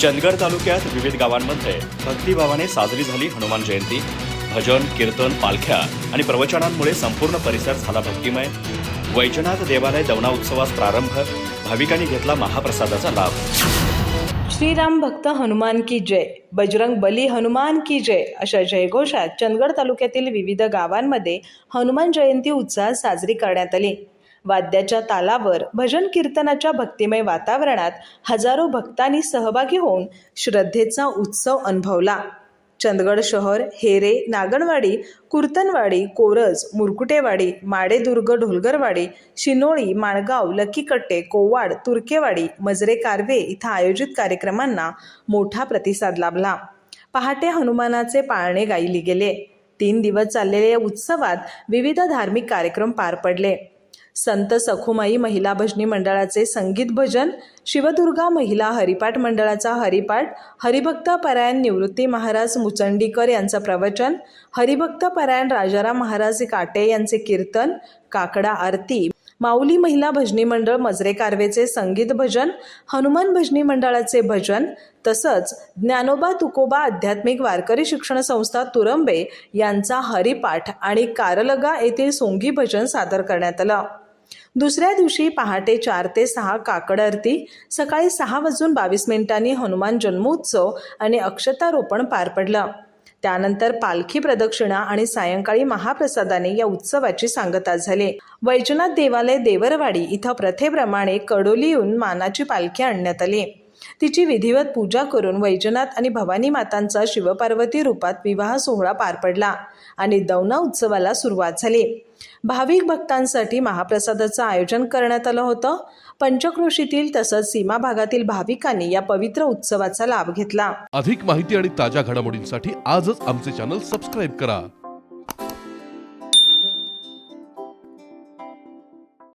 चंदगड तालुक्यात विविध गावांमध्ये भक्तिभावाने साजरी झाली हनुमान जयंती. भजन कीर्तन पालख्या आणि प्रवचनांमुळे संपूर्ण परिसर झाला भक्तिमय. वैजनाथ देवालय दवना उत्सवास प्रारंभ भाविकांनी घेतला महाप्रसादाचा लाभ. श्रीराम भक्त हनुमान की जय बजरंग बली हनुमान की जय अशा जयघोषात चंदगड तालुक्यातील विविध गावांमध्ये हनुमान जयंती उत्साहात साजरी करण्यात आली. वाद्याच्या तालावर भजन कीर्तनाच्या भक्तिमय वातावरणात हजारो भक्तांनी सहभागी होऊन श्रद्धेचा उत्सव अनुभवला. चंदगड शहर हेरे नागणवाडी कुर्तनवाडी कोरज मुरकुटेवाडी माडेदुर्ग ढोलगरवाडी शिनोळी माणगाव लकीकट्टे कोवाड तुर्केवाडी मजरे कारवे इथं आयोजित कार्यक्रमांना मोठा प्रतिसाद लाभला. पहाटे हनुमानाचे पाळणे गायली गेले. तीन दिवस चाललेल्या या उत्सवात विविध धार्मिक कार्यक्रम पार पडले. संत सखुमाई महिला भजनी मंडळाचे संगीत भजन शिवदुर्गा महिला हरिपाठ मंडळाचा हरिपाठ हरिभक्त परायण निवृत्ती महाराज मुचंडीकर यांचं प्रवचन हरिभक्त परायण राजाराम महाराज काटे यांचे कीर्तन काकडा आरती माऊली महिला भजनी मंडळ मजरे कारवेचे संगीत भजन हनुमान भजनी मंडळाचे भजन तसंच ज्ञानोबा तुकोबा आध्यात्मिक वारकरी शिक्षण संस्था तुरंबे यांचा हरिपाठ आणि कारलगा येथील सोंगी भजन सादर करण्यात आलं. दुसऱ्या दिवशी पहाटे चार ते सहा काकड आरती सकाळी सहा वाजून बावीस मिनिटांनी हनुमान जन्मोत्सव आणि अक्षतारोपण पार पडलं. त्यानंतर पालखी प्रदक्षिणा आणि सायंकाळी महाप्रसादाने या उत्सवाची सांगता झाली. वैजनाथ देवालय देवरवाडी इथं प्रथेप्रमाणे कडोलीहून मानाची पालखी आणण्यात आली. तिची विधिवत पूजा करून वैजनाथ आणि भवानी मातांचा शिवपार्वती रूपात विवाह सोहळा पार पडला आणि दौना उत्सवाला सुरुवात झाली. भाविक भक्तांसाठी महाप्रसादाचं आयोजन करण्यात आलं होतं. पंचक्रोशीतील तसंच सीमा भागातील भाविकांनी या पवित्र उत्सवाचा लाभ घेतला. अधिक माहिती आणि ताज्या घडामोडींसाठी आजच आमचे चॅनल सबस्क्राईब करा.